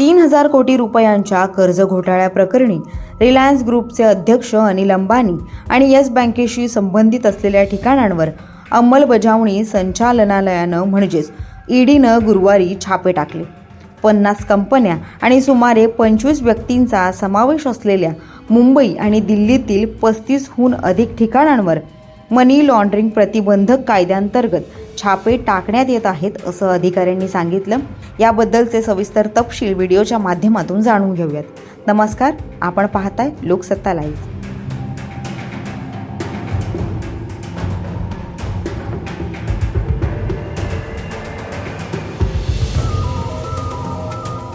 तीन हजार कोटी रुपयांच्या कर्ज घोटाळ्याप्रकरणी रिलायन्स ग्रुपचे अध्यक्ष अनिल अंबानी आणि येस बँकेशी संबंधित असलेल्या ठिकाणांवर अंमलबजावणी संचालनालयानं म्हणजेच ईडीनं गुरुवारी छापे टाकले. पन्नास कंपन्या आणि सुमारे पंचवीस व्यक्तींचा समावेश असलेल्या मुंबई आणि दिल्लीतील पस्तीसहून अधिक ठिकाणांवर मनी लॉन्ड्रिंग प्रतिबंधक कायद्यांतर्गत छापे टाकण्यात येत आहेत असं अधिकाऱ्यांनी सांगितलं. याबद्दलचे सविस्तर तपशील व्हिडिओच्या माध्यमातून जाणून घेऊयात. नमस्कार आपण पाहताय लोकसत्ता लाईव्ह.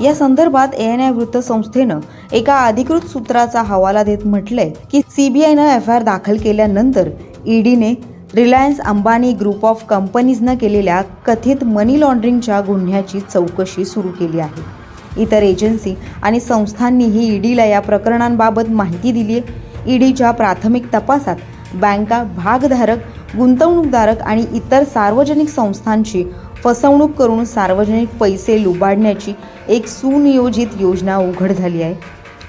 या संदर्भात एएनआय वृत्तसंस्थेनं एका अधिकृत सूत्राचा हवाला देत म्हटलंय की सीबीआयनं एफ आय आर दाखल केल्यानंतर ईडीने रिलायन्स अंबानी ग्रुप ऑफ कंपनीजनं केलेल्या कथित मनी लॉन्ड्रिंगच्या गुन्ह्याची चौकशी सुरू केली आहे. इतर एजन्सी आणि संस्थांनीही ईडीला या प्रकरणांबाबत माहिती दिली आहे ईडीच्या प्राथमिक तपासात बँका भागधारक गुंतवणूकदारक आणि इतर सार्वजनिक संस्थांची फसवणूक करून सार्वजनिक पैसे लुबाडण्याची एक सुनियोजित योजना उघड झाली आहे.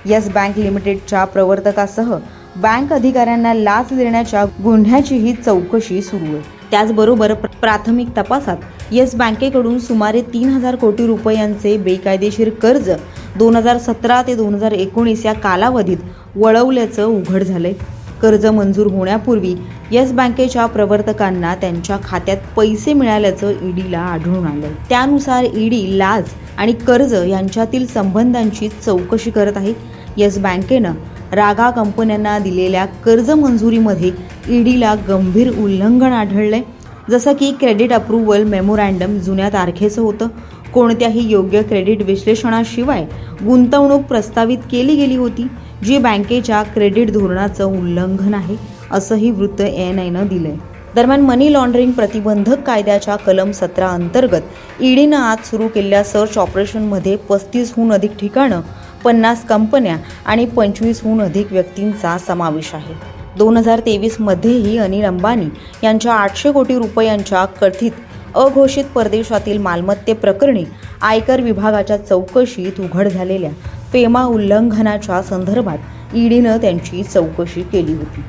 येस बँक लिमिटेडच्या प्रवर्तकासह बँक अधिकाऱ्यांना लाच देण्याच्या गुन्ह्याचीही चौकशी सुरू आहे. त्याचबरोबर प्र- प्राथमिक तपासात येस बँकेकडून सुमारे तीन हजार कोटी रुपयांचे बेकायदेशीर कर्ज दोन हजार सतरा ते दोन हजार एकोणीस या कालावधीत वळवल्याचं उघड झालंय. कर्ज मंजूर होण्यापूर्वी येस बँकेच्या प्रवर्तकांना त्यांच्या खात्यात पैसे मिळाल्याचं ईडीला आढळून आलं त्यानुसार ईडी लाच आणि कर्ज यांच्यातील संबंधांची चौकशी करत आहे. येस बँकेनं रागा कंपन्यांना दिलेल्या कर्ज मंजुरीमध्ये ईडीला गंभीर उल्लंघन आढळलंय. जसं की क्रेडिट अप्रुव्हल मेमोरँडम जुन्या तारखेचं होतं. कोणत्याही योग्य क्रेडिट विश्लेषणाशिवाय गुंतवणूक प्रस्तावित केली गेली होती जी बँकेच्या क्रेडिट धोरणाचं उल्लंघन आहे असंही वृत्त एन आयनं दिलंय. दरम्यान मनी लॉन्ड्रिंग प्रतिबंधक कायद्याच्या कलम सतरा अंतर्गत ईडीनं आज सुरू केलेल्या सर्च ऑपरेशनमध्ये पस्तीसहून अधिक ठिकाणं पन्नास कंपन्या आणि पंचवीसहून अधिक व्यक्तींचा समावेश आहे. दोन हजार तेवीसमध्येही अनिल अंबानी यांच्या आठशे कोटी रुपयांच्या कथित अघोषित परदेशातील मालमत्तेप्रकरणी आयकर विभागाच्या चौकशीत उघड झालेल्या फेमा उल्लंघनाच्या संदर्भात ईडीनं त्यांची चौकशी केली होती.